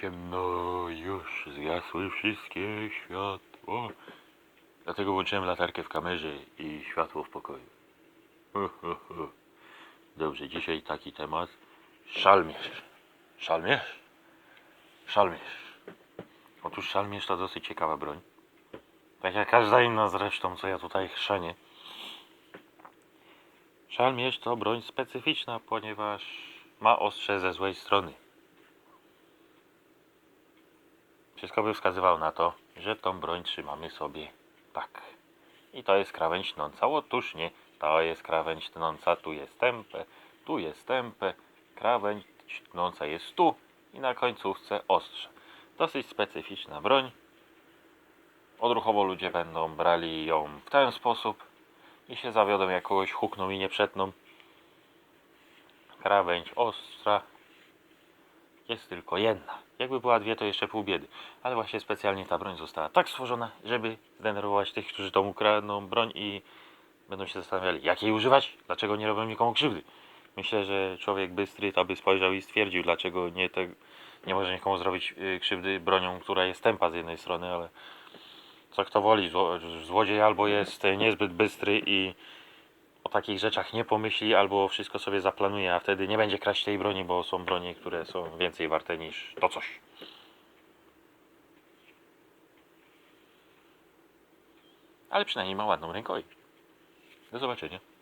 Ciemno już, zgasły wszystkie światła. Dlatego włączyłem latarkę w kamerze i światło w pokoju. Dobrze, dzisiaj taki temat. Szalmierz. Szalmierz? Szalmierz. Otóż szalmierz to dosyć ciekawa broń. Tak jak każda inna zresztą, co ja tutaj chrzanię. Szalmierz to broń specyficzna, ponieważ ma ostrze ze złej strony. Wszystko by wskazywało na to, że tą broń trzymamy sobie tak. I to jest krawędź tnąca. Otóż nie, to jest krawędź tnąca, tu jest tempę, tu jest tempę, krawędź tnąca jest tu i na końcówce ostrze. Dosyć specyficzna broń. Odruchowo ludzie będą brali ją w ten sposób i się zawiodą, jak kogoś hukną i nie przetną. Krawędź ostra jest tylko jedna. Jakby była dwie, to jeszcze pół biedy. Ale właśnie specjalnie ta broń została tak stworzona, żeby zdenerwować tych, którzy tą ukradną broń i będą się zastanawiali, jak jej używać, dlaczego nie robią nikomu krzywdy. Myślę, że człowiek bystry to by spojrzał i stwierdził, dlaczego nie, te, nie może nikomu zrobić y, krzywdy bronią, która jest tempa z jednej strony, ale co kto woli, zło, złodziej albo jest niezbyt bystry i takich rzeczach nie pomyśli, albo wszystko sobie zaplanuje, a wtedy nie będzie kraść tej broni, bo są bronie, które są więcej warte niż to coś. Ale przynajmniej ma ładną rękojeść. Do zobaczenia.